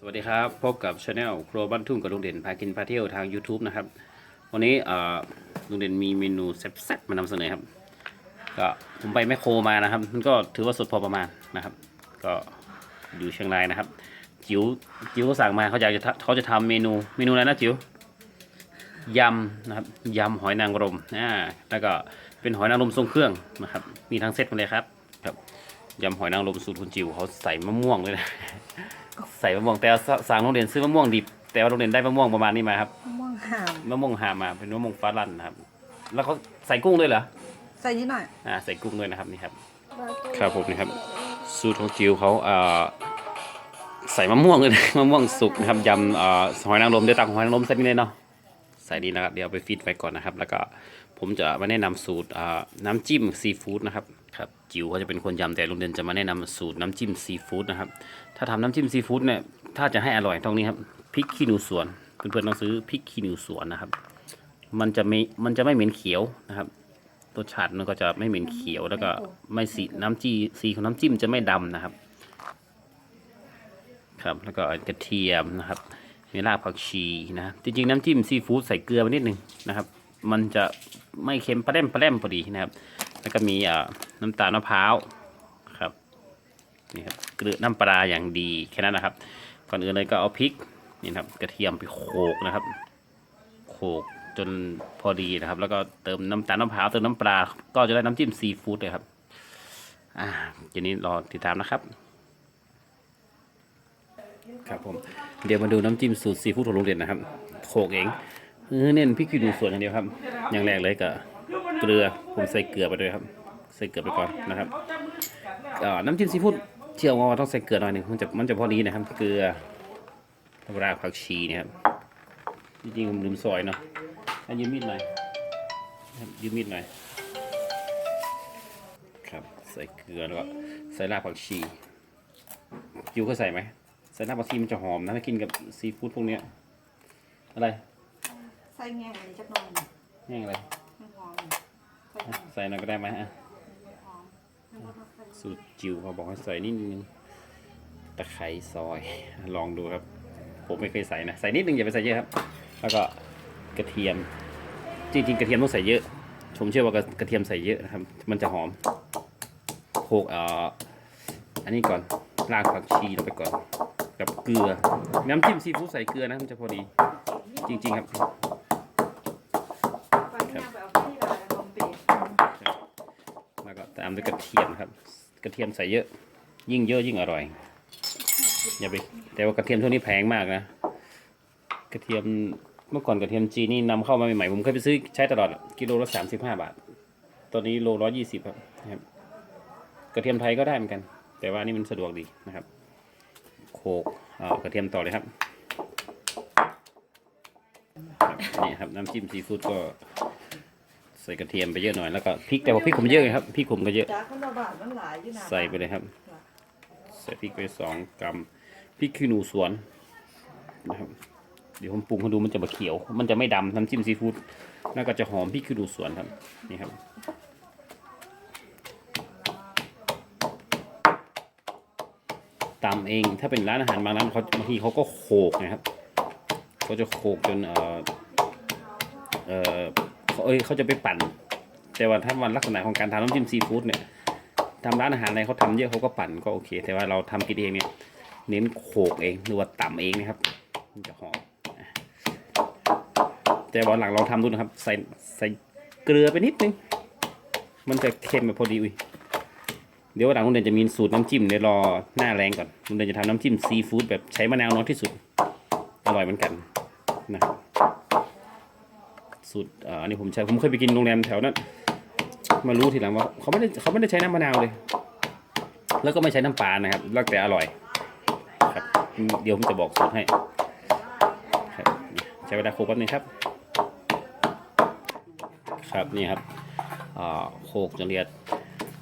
สวัสดีครับ พบกับช anel ครัวบ้านทุ่งกับลุงเด่นพากินพาเที่ยวทาง YouTube นะครับ วันนี้ลุงเด่นมีเมนูแซ่บๆมานำเสนอครับ ก็ผมไปแมคโครมานะครับ มันก็ถือว่าสดพอประมาณนะครับ ก็อยู่เชียงรายนะครับ จิ๋วจิ๋วสั่งมาเขาอยากจะเขาจะทำเมนูเมนูอะไรนะจิ๋วยำนะครับยำหอยนางรมอ่าแล้วก็เป็นหอยนางรมทรงเครื่องนะครับ มีทั้งเซตมาเลยครับครับ ยำหอยนางรมสูตรคุณจิ๋วเขาใส่มะม่วงด้วยนะใส่มะม่วงแต่ว่าสั่งโรงเรียนซื้อมะม่วงดิบ แต่ว่าโรงเรียนได้มะม่วงประมาณนี้มาครับมะม่วงหามมะม่วงหามาเป็นมะม่วงฟ้าลั่นนะครับ แล้วเขาใส่กุ้งด้วยเหรอใส่นิดหน่อยอ่าใส่กุ้งด้วยนะครับนี่ครับ ครับผมนี่ครับ สูตรของจิวเขาเอ่อใส่มะม่วงเลยนะมะม่วงสุกนะครับยำเอ่อหอยนางรมเดี๋ยวตักหอยนางรมใส่นี่เลยเนาะใส่ดีนะครับเดี๋ยวเอาไปฟีดไว้ก่อนนะครับ แล้วก็ผมจะมาแนะนำสูตรเอ่อน้ำจิ้มซีฟู้ดนะครับ ครับจิวเขาจะเป็นคนยำแต่ลุงเด่นจะมาแนะนำสูตรน้ำจิ้มซีฟู้ดนะครับ ถ้าทำน้ำจิ้มซีฟู้ดเนี่ยถ้าจะให้อร่อยต้องนี้ครับพริกขี้หนูสวนเพื่อนๆต้องซื้อพริกขี้หนูสวนนะครับ มันจะไม่มันจะไม่เหม็นเขียวนะครับรสชาติมันก็จะไม่เหม็นเขียวแล้วก็ไม่สีน้ำจีสีของน้ำจิ้มจะไม่ดำนะครับ ครับแล้วก็กระเทียมนะครับมีรากผักชีนะจริงๆน้ำจิ้มซีฟู้ดใส่เกลือไปนิดนึงนะครับ มันจะไม่เค็มปลาแรมปลาแรมพอดีนะครับ แล้วก็มีอ่าน้ำตาลมะพร้าวครับนี่ครับเกลือน้ำปลาอย่างดีแค่นั้นนะครับ ก่อนอื่นเลยก็เอาพริกนี่ครับกระเทียมไปโขกนะครับ โขกจนพอดีนะครับ แล้วก็เติมน้ำตาลมะพร้าวเติมน้ำปลา ก็จะได้น้ำจิ้มซีฟู้ดเลยครับอ่าทีนี้รอติดตามนะครับ ครับผมเดี๋ยวมาดูน้ำจิ้มสูตรซีฟู้ดของโรงเรียนนะครับโขกเอง เน้นพริกขี้หนูสวนอย่างเดียวครับ อย่างแรกเลยก็เกลือผมใส่เกลือไปด้วยครับ ใส่เกลือไปก่อนนะครับน้ำจิ้มซีฟู้ดเชื่อว่าต้องใส่เกลือหน่อยหนึงมันจะมันจะพอดีนะครับ เกลือราผักชีเนะครับจริงๆผมลืมซอยเนาะยืมมีดหน่อยยืมมีดหน่อยครับใส่เกลือแล้วก็ใส่รากผักชีจิวก็ใส่ไหมใส่น้ำปลาซีมันจะหอมนะถ้ากินกับซีฟู้ดพวกเนี้ยอะไร ใส่แง่จักหน่อยแห้งอะไรไม่หอมอะใส่หน่อยก็ได้ไหมอะสูตรจิวเขาบอกให้ใส่นิดนึงตะไคร้ซอยลองดูครับ ผมไม่เคยใส่นะ ใส่นิดนึงอย่าไปใส่เยอะครับ แล้วก็กระเทียม จริงๆ กระเทียมต้องใส่เยอะ ผมเชื่อว่ากระกระเทียมใส่เยอะนะครับ มันจะหอมโขลกเอ่ออันนี้ก่อนรากผักชีลงไปก่อน กับเกลือ น้ำจิ้มซีฟู้ดใส่เกลือนะมันจะพอดี จริงๆครับ ไปที่นั่งไปเอาที่ร้านลมเปย์ แล้วก็ตาม ด้วยกระเทียมครับ กระเทียมใส่เยอะ ยิ่งเยอะยิ่งอร่อย อย่าไป แต่ว่ากระเทียมช่วงนี้แพงมากนะ กระเทียมเมื่อก่อนกระเทียมจีนนี่นำเข้ามาใหม่ๆผมเคยไปซื้อใช้ตลอดกิโลละสามสิบห้าบาท ตอนนี้โลร้อยยี่สิบครับนะครับ กระเทียมไทยก็ได้เหมือนกัน แต่ว่านี่มันสะดวกดีนะครับ โขกเอากระเทียมต่อเลยครับนี่ครับน้ำจิ้มซีฟู้ดก็ ส่กระเทียมไปเยอะหน่อยแล้วก็พริกแต่ว่าพริกผมเยอะไงครับพริกผมก็เยอะจ้าข้าวบาทมันหลายอยู่นะใส่ไปเลยครับ ใส่พริกไปสองกรัมพริกขี้หนูสวนนะครับเดี๋ยวผมปรุงให้ดูมันจะมาเขียว มันจะไม่ดำน้ำจิ้มซีฟู้ดแล้วก็จะหอมพริกขี้หนูสวนครับนี่ครับตำเองถ้าเป็นร้านอาหารบางร้านเขาบางทีเขาก็โขกนะครับเขาจะโขกจนเออเออ เขาเอ้ยเขาจะไปปั่น แต่ว่าถ้าวันลักษณะของการทำน้ำจิ้มซีฟู้ดเนี่ยทำร้านอาหารอะไรเขาทำเยอะเขาก็ปั่นก็โอเค แต่ว่าเราทำกินเองเนี่ยเน้นโขกเองหรือว่าต่ำเองนะครับมันจะหอมแต่วันหลังเราทำดูนะครับ ใส่ใส่เกลือไปนิดนึง มันจะเค็มแบบพอดีอุ้ยเดี๋ยววันหลังคุณเดนจะมีสูตรน้ำจิ้มเดี๋ยวรอหน้าแรงก่อนคุณเดนจะทำน้ำจิ้มซีฟู้ดแบบใช้มะนาวน้อยที่สุด อร่อยเหมือนกันนะครับ สูตรอันนี้ผมใช้ผมเคยไปกินโรงแรมแถวนั้น มารู้ทีหลังว่าเขาไม่ได้เขาไม่ได้ใช้น้ำมะนาวเลย แล้วก็ไม่ใช้น้ำปลานะครับแล้วแต่อร่อยครับเดี๋ยวผมจะบอกสูตรให้ใช้เวลาโขลกแป๊บนึงครับ ครับนี่ครับอ่าโขลกจนเอียด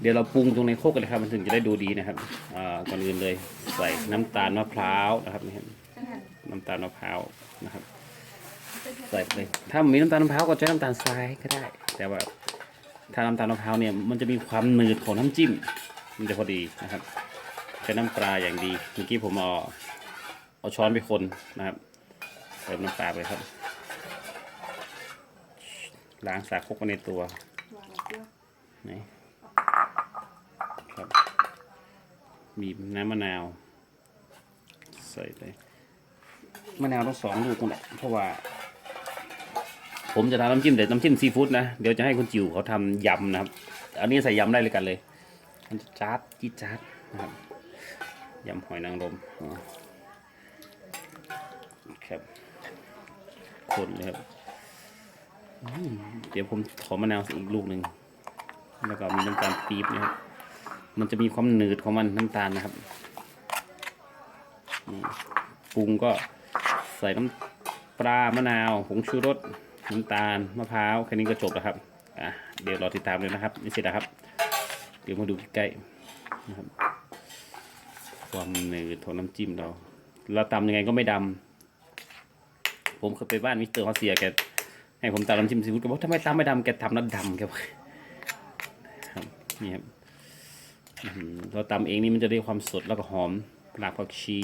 เดี๋ยวเราปรุงตรงในโคกกันเลยครับ มันถึงจะได้ดูดีนะครับอ่าก่อนอื่นเลยใส่น้ำตาลมะพร้าวนะครับนี่ครับน้ำตาลมะพร้าวนะครับ ใส่ไปเลยถ้ามีน้ำตาลมะพร้าวก็ใช้น้ำตาลทรายก็ได้ แต่ว่าถ้าน้ำตาลมะพร้าวเนี่ยมันจะมีความหนืดของน้ำจิ้ม มันจะพอดีนะครับใช้น้ำปลาอย่างดีเมื่อกี้ผมเอาเอาช้อนไปคนนะครับเติมน้ำปลาไปครับล้างสาคกไว้ในตัวนี่ครับบีบน้ำมะนาว ใส่ไปมะนาวต้องสองลูกนั่นแหละเพราะว่า ผมจะทำน้ำจิ้มแต่น้ำจิ้มซีฟู้ดนะ เดี๋ยวจะให้คุณจิ๋วเขาทำยำนะครับ อันนี้ใส่ยำได้เลยกันเลย มันจะจัดจี๊ดจัดนะครับยำหอยนางรมครับคนเลยครับเดี๋ยวผมขอมะนาวอีกลูกหนึ่งแล้วก็มีน้ำตาลปี๊บนะครับ มันจะมีความหนืดของมันน้ำตาลนะครับปรุงก็ใส่น้ำปลามะนาวผงชูรส น้ำตาลมะพร้าวแค่นี้ก็จบแล้วครับอะเดี๋ยวรอติดตามเลยนะครับนี่เสร็จแล้วครับ เดี๋ยวมาดูใกล้นะครับ ความหนืดของน้ำจิ้มเรา เราตำยังไงก็ไม่ดำผมเคยไปบ้านมิสเตอร์ฮอสเซียแกให้ผมตำน้ำจิ้มซีฟู้ดแกบอกทำไมตำไม่ดำแกทำน้ำดำแกบอกครับนี่ครับเราตำเองนี่มันจะได้ความสดแล้วก็หอมรากผักชี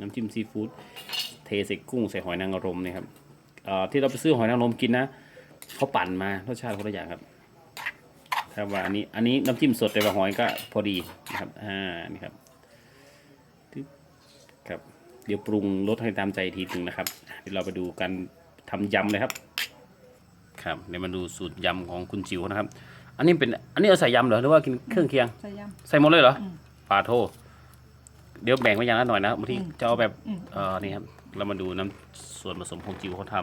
น้ำจิ้มซีฟู้ดเทใส่กุ้งใส่หอยนางรมนี่ยครับ ที่เราไปซื้อหอยนางรมกินนะเขาปั่นมารสชาติคนละอย่างครับถ้าว่าอันนี้อันนี้น้ำจิ้มสดแต่ว่าหอยก็พอดีนะครับอ่านี่ครับตึ๊บครับเดี๋ยวปรุงรสให้ตามใจอีกทีหนึ่งนะครับเดี๋ยวเราไปดูการทำยำเลยครับ ครับเดี๋ยวมาดูสูตรยำของคุณจิ๋วนะครับ อันนี้เป็นอันนี้เอาใส่ยำเหรอหรือว่ากินเครื่องเคียงใส่ยใส่หมดเลยเหรออืมปลาโท เดี๋ยวแบ่งไว้อย่างละหน่อยนะบางทีอืมจะเอาแบบอืมเออนี่ครับ เรามาดูน้ำส่วนผสมของจิ๋วเขาท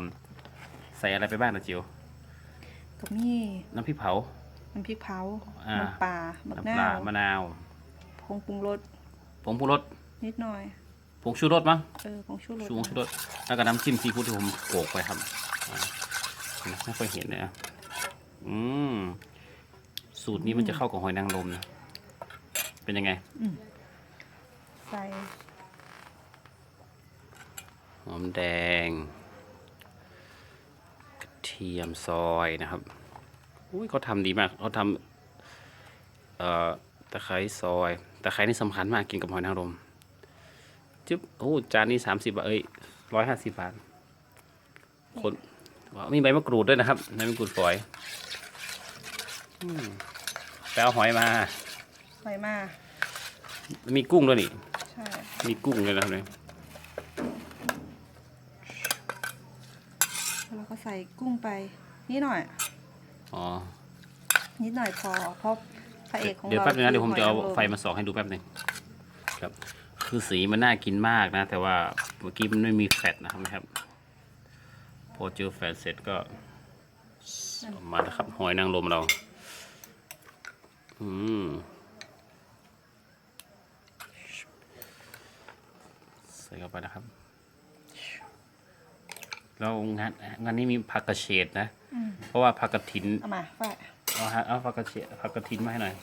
ำใส่อะไรไปบ้างนะจิ๋วำกับมีน้ำพริกเผา น้ำพริกเผาอ่า น้ำปลาบักน้ำนาปลาวมะนาว ผงปรุงรสผงปรุงรส นิดหน่อย ผงชูรสมั้ง เออผงชูรสชูผงชูรส แล้วก็น้ำจิ้มซีฟู้ดที่ผมโขลกไปครับอ่าไม่ค่อยเห็นเลยนะอืม สูตรนี้มันจะเข้ากับหอยนางรมนะ เป็นยังไง ใส่ หอมแดง กระเทียมซอยนะครับอุ้ยเขาทำดีมากเขาทำเอ่อตะไคร้ซอยตะไคร้นี่สำคัญมากกินกับหอยนางรมจึ๊บโอ้จานนี้สามสิบบาทเอ้ยร้อยห้าสิบบาทคนว้าวมีใบมะกรูดด้วยนะครับใบมะกรูดฝอยอืมไปเอาหอยมาใส่มา มีกุ้งด้วยนี่ ใช่ มีกุ้งเลยนะครับเนี่ย แล้วก็ใส่กุ้งไปนิดหน่อย อ๋อ นิดหน่อยพอเพราะพระเอกของเราเดี๋ยวแป๊บนึงนะเดี๋ยวผมจะเอาคืหยนงรไฟมาส่องให้ดูแป๊บนึงครับ คือสีมันน่ากินมากนะ แต่ว่าเมื่อกี้มันไม่มีแฟตนะครับนะครับพอเจอแฟตเสร็จก็เอามาแล้วครับหอยนางรมเรา อืมใส่เข้าไปนะครับ แล้วงานงานนี้มีผักกระเฉดนะอืมเพราะว่าผักกระถินเอามาฝ้ายเอาฮะเอาผักกระเฉดผักกระถินมาให้หน่อย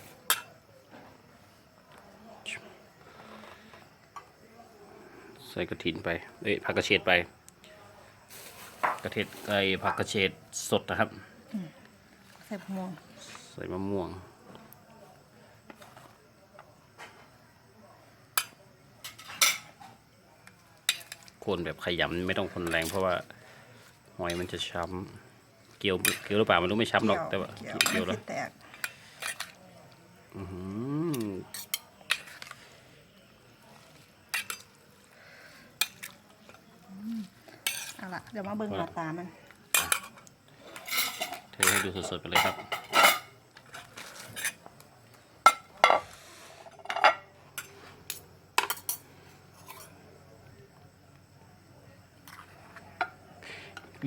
ใส่กระถินไปเอ้ยผักกระเฉดไป กระเทศไอ้ผักกระเฉดสดนะครับใส่ผักม่วงใส่มะม่วงคนแบบขยำไม่ต้องคนแรงเพราะว่า หอยมันจะช้ำเกี่ยวเกี่ยวหรือเปล่ามันรู้ไม่ช้ำหรอกแต่ว่าเกี่ยวเกี่ยวแล้วไม่แตกอื้อหือเอาละเดี๋ยวมาเบิ่งหน้าตามันเทให้ดูสดๆไปเลยครับ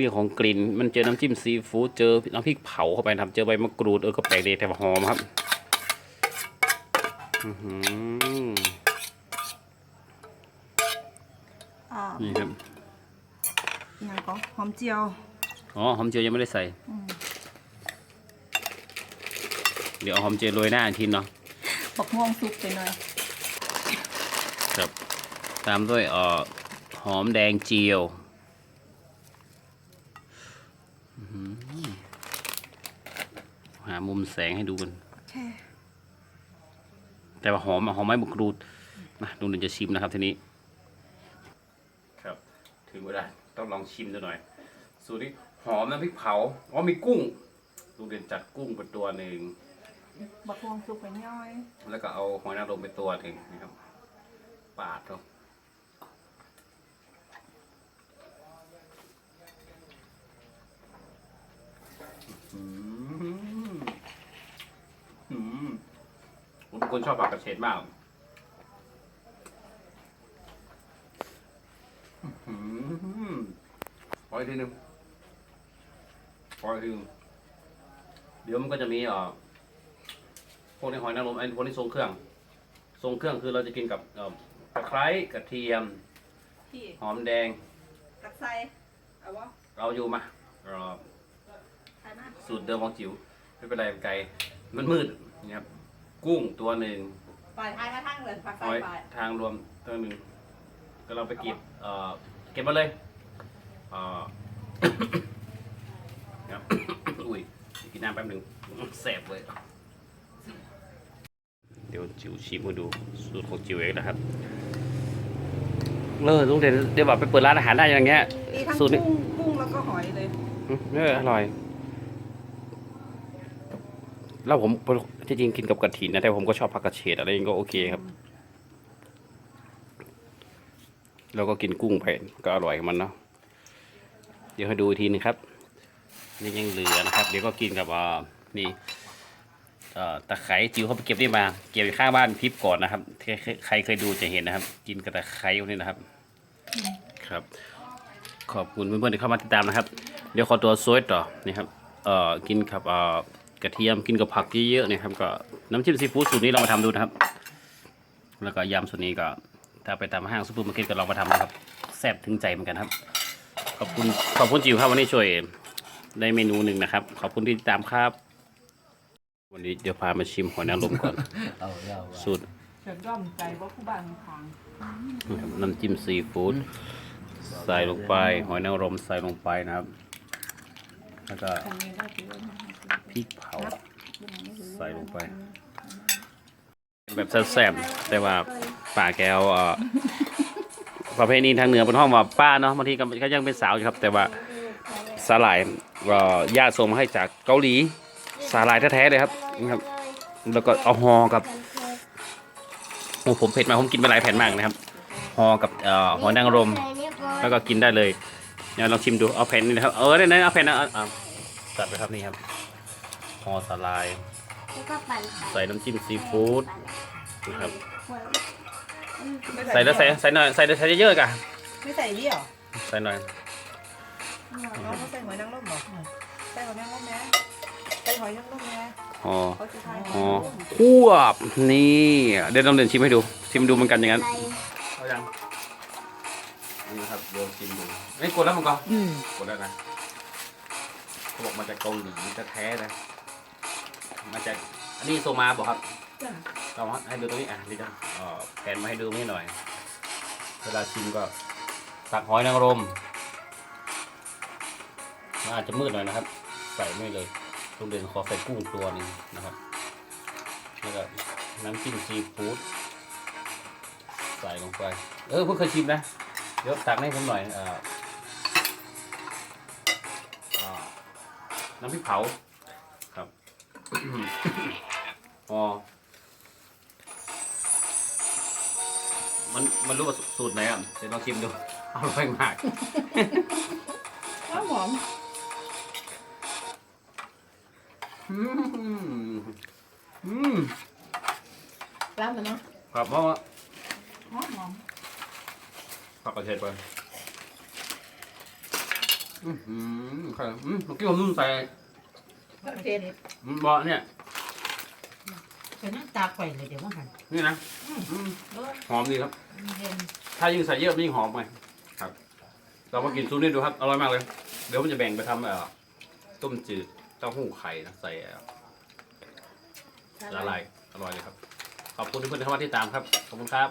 เรื่องของกลิ่น มันเจอน้ำจิ้มซีฟู้ดเจอน้ำพริกเผาเข้าไปนะครับเจอใบมะกรูดเออก็แปลกดีแต่ว่าหอมครับอือหืออ่านี่ครับอย่างก็หอมเจียว อ๋อหอมเจียวยังไม่ได้ใส่อืมเดี๋ยวเอาหอมเจียวโรยหน้าอีกทีเนาะบักม่วงสุกไปหน่อยครับตามด้วยเอ่อหอมแดงเจียวอื้อหือหา มุมแสงให้ดูกันแค่แต่ว่าหอมอะหอมไม้มะกรูดมาดูหนึ่งจะชิมนะครับทีนี้ถึงเวลาต้องลองชิมดูหน่อย สูตรนี้หอมน้ำพริกเผาอ๋อมีกุ้งลุงเด่นจัดกุ้งเป็นตัวหนึ่งบักฮวงสุกไปย่อย แล้วก็เอาหอยนางรมไปตัวหนึ่งนะครับ ปาดเขาอืมอืมผมเป็น คนชอบผักกระเฉดมากอืมขออีกทีหนึงขออีกทีหนึงเดี๋ยวมันก็จะมีเอ่อพวกในหอยนางรมไอ้พวกนี้ทรงเครื่อง ทรงเครื่องคือเราจะกินกับเอ่อตะไคร้กระเทียม พี่หอมแดง ตักใส่เอาวะเราอยู่มาเอ่อใส่มาสูตรเดิมของจิ๋วไม่เป็นไรไกลมันมืดนี่ครับ กุ้งตัวหนึ่งปล่อยท้ายมาทั้งเลยปักหใส่อยไปทางรวมตัวหนึ่งก็เราไปเก็บเอ่อเก็บมาเลยเอ่อ ครับ อุ้ยกินน้ำแป๊บหนึ่งแสบเลย เดี๋ยวจิ๋วชิมมาดูสูตรของจิ๋วเองนะครับเลิศลุงเด่นเดี๋ยวแบบไปเปิดร้านอาหารได้อย่างเงี้ย มีทั้งสูตรนี้ กุ้งกุ้งแล้วก็หอยเลย อืมเอออร่อย แล้วผมที่จริงกินกับกระถินนะแต่ผมก็ชอบผักกระเฉดอะไรอย่างนี้ก็โอเคครับแล้วก็กินกุ้งไปก็อร่อยมันเนาะเดี๋ยวให้ดูอีกทีนึงครับ นี่ยังเหลือนะครับ เดี๋ยวก็กินกับนี่ตะไคร้จิ๋วเขาไปเก็บนี่มา เก็บอยู่ข้างบ้านพิบก่อนนะครับใครใครเคยดูจะเห็นนะครับ กินกับตะไคร้พวกนี้นะครับ ครับ ขอบคุณเพื่อนๆที่เข้ามาติดตามนะครับ เดี๋ยวขอตัวซวยต่อนี่ครับเอ่อกินกับเอ่อ กระเทียมกินกับผักเยอะๆเนี่ยครับก็น้ำจิ้มซีฟู้ดสูตรนี้เรามาทำดูนะครับ แล้วก็ยำสูตรนี้ก็ถ้าไปตามห้างซูเปอร์มาร์เก็ตก็ลองมาทำนะครับแซ่บถึงใจเหมือนกันครับ ขอบคุณขอบคุณจิ๋วครับวันนี้ช่วยได้เมนูหนึ่งนะครับ ขอบคุณที่ติดตามครับ วันนี้เดี๋ยวพามาชิมหอยนางรมก่อน เอาเอาสูตรเฉินย่อมใจว่าผู้บานทางนะครับน้ำจิ้มซีฟู้ดใส่ลงไป หอยนางรมใส่ลงไปนะครับ แล้วก็ทางได้ถือว่า พริกเผา ใส่ลงไป แบบแซ่บๆแต่ว่าป่าแกวเอ่อ ประเพณีทางเหนือบนห้องว่าป้าเนาะบางทีก็ก็ยังเป็นสาวอยู่ครับ แต่ว่าสาหร่ายเอ่อญาติส่งมาให้จากเกาหลี สาหร่ายแท้ๆเลยครับนะครับ แล้วก็เอาห่อกับโอ้ผมเผ็ดมากผมกินไปหลายแผ่นมากนะครับห่อกับเอ่อหอยนางรม แล้วก็กินได้เลยเดี๋ยวลองชิมดูเอาแผ่นนี้นะครับเออได้ๆเอาแผ่นนะเอาเอาตัดไปครับนี่ครับ ห่อสาลาย แล้วก็ปั่นไปใส่น้ำจิ้มซีฟู้ดนะครับไม่ใส่แล้วใส่ใส่หน่อยใส่ใส่เยอะๆกันไม่ใส่นี่หรอใส่หน่อยน้องเขาใส่หอยนางรมเหรอใส่หอยนางรมไหมใส่หอยนางรมไหมห่อเขาจะทายห่อควบนี่เดี๋ยวต้องเดินชิมให้ดู ชิมดูเหมือนกันอย่างนั้นไปเอายังนี่ครับเดี๋ยวชิมดูนี่กดแล้วมันก็กดแล้วนะเขาบอกมาจากเกาหลีแท้ๆนะ มาจากอันนี้โซมาบอกครับเราให้ดูตรงนี้อะนี่จะเอ่อแผนมาให้ดูนี่หน่อย เวลาชิมก็ตักหอยนางรมมันอาจจะมืดหน่อยนะครับ ใส่ไม่เลยต้องเดินขอใส่กุ้งตัวหนึงนะครับแล้วก็น้ำจิ้มซีฟู้ดใส่ลงไป เออเพิ่งเคยชิมนะ เดี๋ยวตักให้ผมหน่อยเอ่ออ่าน้ำพริกเผา อ๋อมันมันรู้ว่าสูตรไหนอะเดี๋ยวลองชิมดูอร่อยมากข้าวหอมอืมอืมร้านมันเนาะครับเพราะว่าหอมหอมผักกระเทียมไปอืมอืมครับอืมเมื่อกี้ผมนุ่มใส่ เผ็ดอืมบอเนี่ย ฉันนั่งตากไปเลยเดี๋ยวว่าหันนี่นะอืมเออหอมดีครับ เย็นถ้ายิ่งใส่เยอะยิ่งหอมไปครับ เรามากินซูนี่ดูครับ อร่อยมากเลย เดี๋ยวผมจะแบ่งไปทำเอ่อต้มจืดเต้าหู้ไข่นะใส่เอ่อละลายอร่อยเลยครับ ขอบคุณทุกคนที่เข้ามาที่ตามครับ ขอบคุณครับ